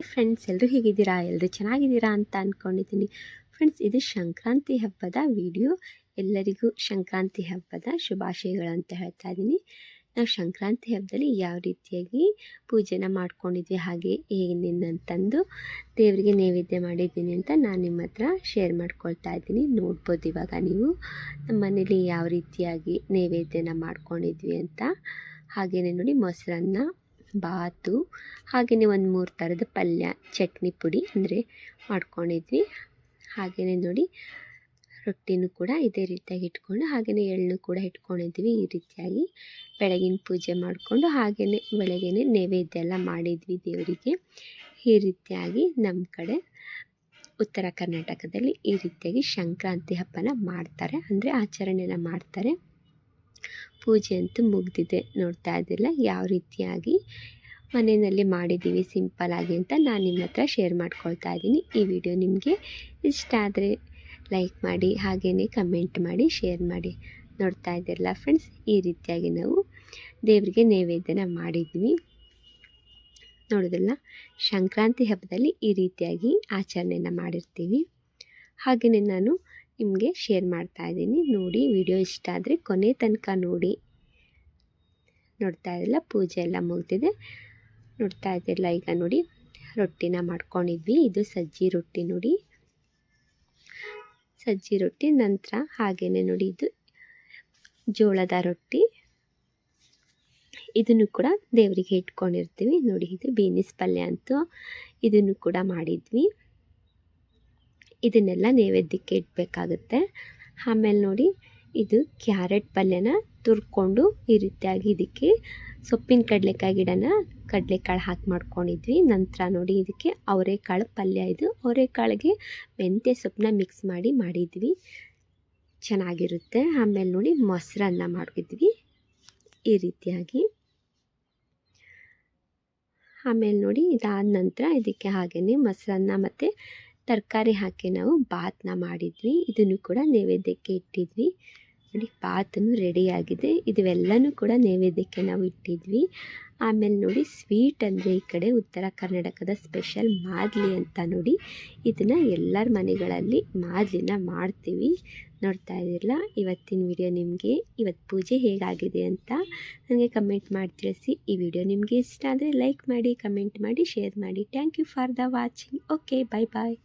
Friends ಎಲ್ಲರೂ ಹೇಗಿದ್ದೀರಾ? ಎಲ್ಲರೂ ಚೆನ್ನಾಗಿದ್ದೀರಾ ಅಂತ ಅಂದ್ಕೊಂಡಿದ್ದೀನಿ ಫ್ರೆಂಡ್ಸ್ ಇದು ಸಂಕ್ರಾಂತಿ ಹಬ್ಬದ ವಿಡಿಯೋ. ಎಲ್ಲರಿಗೂ ಸಂಕ್ರಾಂತಿ ಹಬ್ಬದ ಶುಭಾಶಯಗಳು ಅಂತ ಹೇಳ್ತಾ ಇದ್ದೀನಿ. ನಾವು ಸಂಕ್ರಾಂತಿ ಹಬ್ಬದಲ್ಲಿ ಯಾವ ರೀತಿಯಾಗಿ ಪೂಜೆನ ಮಾಡ್ಕೊಂಡಿದ್ವಿ, ಹಾಗೆ ಏನೇನಂತಂದು ದೇವರಿಗೆ ನೈವೇದ್ಯ ಮಾಡಿದ್ದೀನಿ ಅಂತ ನಾನು ನಿಮ್ಮ ಹತ್ರ ಶೇರ್ ಮಾಡ್ಕೊಳ್ತಾ ಇದ್ದೀನಿ. ನೋಡ್ಬೋದು ಇವಾಗ ನೀವು ನಮ್ಮ ಮನೇಲಿ ಯಾವ ರೀತಿಯಾಗಿ ನೈವೇದ್ಯನ ಮಾಡ್ಕೊಂಡಿದ್ವಿ ಅಂತ. ಹಾಗೆಯೇ ನೋಡಿ ಮೊಸರನ್ನ ಬಾತು ಹಾಗೆಯೇ ಒಂದು ಮೂರು ಥರದ ಪಲ್ಯ, ಚಟ್ನಿ ಪುಡಿ ಅಂದರೆ ಮಾಡ್ಕೊಂಡಿದ್ವಿ. ಹಾಗೆಯೇ ನೋಡಿ, ರೊಟ್ಟಿನೂ ಕೂಡ ಇದೇ ರೀತಿಯಾಗಿ ಇಟ್ಕೊಂಡು ಹಾಗೆಯೇ ಎಳ್ಳು ಕೂಡ ಇಟ್ಕೊಂಡಿದ್ವಿ ಈ ರೀತಿಯಾಗಿ. ಬೆಳಗಿನ ಪೂಜೆ ಮಾಡಿಕೊಂಡು ಹಾಗೆಯೇ ಬೆಳಗ್ಗೆ ನೈವೇದ್ಯ ಎಲ್ಲ ಮಾಡಿದ್ವಿ ದೇವರಿಗೆ. ಈ ರೀತಿಯಾಗಿ ನಮ್ಮ ಕಡೆ ಉತ್ತರ ಕರ್ನಾಟಕದಲ್ಲಿ ಈ ರೀತಿಯಾಗಿ ಸಂಕ್ರಾಂತಿ ಹಬ್ಬನ ಮಾಡ್ತಾರೆ, ಅಂದರೆ ಆಚರಣೆನ ಮಾಡ್ತಾರೆ. ಪೂಜೆ ಅಂತೂ ಮುಗ್ದಿದೆ. ನೋಡ್ತಾ ಇದ್ದಿಲ್ಲ ಯಾವ ರೀತಿಯಾಗಿ ಮನೆಯಲ್ಲಿ ಮಾಡಿದ್ದೀವಿ ಸಿಂಪಲ್ಲಾಗಿ ಅಂತ ನಾನು ನಿಮ್ಮ ಹತ್ರ ಶೇರ್ ಮಾಡ್ಕೊಳ್ತಾ ಇದ್ದೀನಿ. ಈ ವಿಡಿಯೋ ನಿಮಗೆ ಇಷ್ಟ ಆದರೆ ಲೈಕ್ ಮಾಡಿ ಹಾಗೆಯೇ ಕಮೆಂಟ್ ಮಾಡಿ, ಶೇರ್ ಮಾಡಿ. ನೋಡ್ತಾ ಇದ್ದಿರಲ್ಲ ಫ್ರೆಂಡ್ಸ್, ಈ ರೀತಿಯಾಗಿ ನಾವು ದೇವರಿಗೆ ನೈವೇದ್ಯನ ಮಾಡಿದ್ವಿ. ನೋಡೋದಿಲ್ಲ ಸಂಕ್ರಾಂತಿ ಹಬ್ಬದಲ್ಲಿ ಈ ರೀತಿಯಾಗಿ ಆಚರಣೆಯನ್ನು ಮಾಡಿರ್ತೀವಿ. ಹಾಗೆಯೇ ನಾನು ನಿಮಗೆ ಶೇರ್ ಮಾಡ್ತಾ ಇದ್ದೀನಿ. ನೋಡಿ, ವಿಡಿಯೋ ಇಷ್ಟ ಆದರೆ ಕೊನೆ ತನಕ ನೋಡಿ. ನೋಡ್ತಾ ಇದ್ದಿಲ್ಲ ಪೂಜೆ ಎಲ್ಲ ಮುಗ್ದಿದೆ. ನೋಡ್ತಾ ಇದ್ದಿಲ್ಲ ಈಗ ನೋಡಿ, ರೊಟ್ಟಿನ ಮಾಡ್ಕೊಂಡಿದ್ವಿ. ಇದು ಸಜ್ಜಿ ರೊಟ್ಟಿ ನೋಡಿ. ಸಜ್ಜಿ ರೊಟ್ಟಿ, ನಂತರ ಹಾಗೆಯೇ ನೋಡಿ, ಇದು ಜೋಳದ ರೊಟ್ಟಿ. ಇದನ್ನು ಕೂಡ ದೇವರಿಗೆ ಇಟ್ಕೊಂಡಿರ್ತೀವಿ. ನೋಡಿ, ಇದು ಬೀನಿಸ್ ಪಲ್ಯ ಅಂತೂ ಇದನ್ನು ಕೂಡ ಮಾಡಿದ್ವಿ. ಇದನ್ನೆಲ್ಲ ನೈವೇದ್ಯಕ್ಕೆ ಇಡಬೇಕಾಗುತ್ತೆ. ಆಮೇಲೆ ನೋಡಿ, ಇದು ಕ್ಯಾರೆಟ್ ಪಲ್ಯನ ತುರ್ಕೊಂಡು ಈ ರೀತಿಯಾಗಿ ಇದಕ್ಕೆ ಸೊಪ್ಪಿನ ಕಡಲೆಕಾಯಿ ಗಿಡನ ಕಡಲೆಕಾಳು ಹಾಕಿ ಮಾಡ್ಕೊಂಡಿದ್ವಿ. ನಂತರ ನೋಡಿ, ಇದಕ್ಕೆ ಅವರೆಕಾಳು ಪಲ್ಯ ಇದು. ಅವರೆಕಾಳಿಗೆ ಮೆಂತ್ಯ ಸೊಪ್ಪನ್ನ ಮಿಕ್ಸ್ ಮಾಡಿ ಮಾಡಿದ್ವಿ. ಚೆನ್ನಾಗಿರುತ್ತೆ. ಆಮೇಲೆ ನೋಡಿ, ಮೊಸರನ್ನ ಮಾಡಿದ್ವಿ ಈ ರೀತಿಯಾಗಿ. ಆಮೇಲೆ ನೋಡಿ, ಇದಾದ ನಂತರ ಇದಕ್ಕೆ ಹಾಗೆಯೇ ಮೊಸರನ್ನ ಮತ್ತು ತರಕಾರಿ ಹಾಕಿ ನಾವು ಬಾತನ್ನ ಮಾಡಿದ್ವಿ. ಇದನ್ನು ಕೂಡ ನೈವೇದ್ಯಕ್ಕೆ ಇಟ್ಟಿದ್ವಿ. ನೋಡಿ, ಬಾತನ್ನು ರೆಡಿಯಾಗಿದೆ ಇದುವೆಲ್ಲನೂ ಕೂಡ ನೈವೇದ್ಯಕ್ಕೆ ನಾವು ಇಟ್ಟಿದ್ವಿ. ಆಮೇಲೆ ನೋಡಿ ಸ್ವೀಟ್ ಅಂದರೆ ಈ ಕಡೆ ಉತ್ತರ ಕರ್ನಾಟಕದ ಸ್ಪೆಷಲ್ ಮಾದಲಿ ಅಂತ ನೋಡಿ, ಇದನ್ನು ಎಲ್ಲರ ಮನೆಗಳಲ್ಲಿ ಮಾದಲಿನ ಮಾಡ್ತೀವಿ. ನೋಡ್ತಾ ಇದ್ದಿರಲ್ಲ, ಇವತ್ತಿನ ವಿಡಿಯೋ ನಿಮಗೆ ಇವತ್ತು ಪೂಜೆ ಹೇಗಾಗಿದೆ ಅಂತ ನನಗೆ ಕಮೆಂಟ್ ಮಾಡಿ ತಿಳಿಸಿ. ಈ ವಿಡಿಯೋ ನಿಮಗೆ ಇಷ್ಟ ಆದರೆ ಲೈಕ್ ಮಾಡಿ ಕಮೆಂಟ್ ಮಾಡಿ ಶೇರ್ ಮಾಡಿ. Thank you for the watching okay bye bye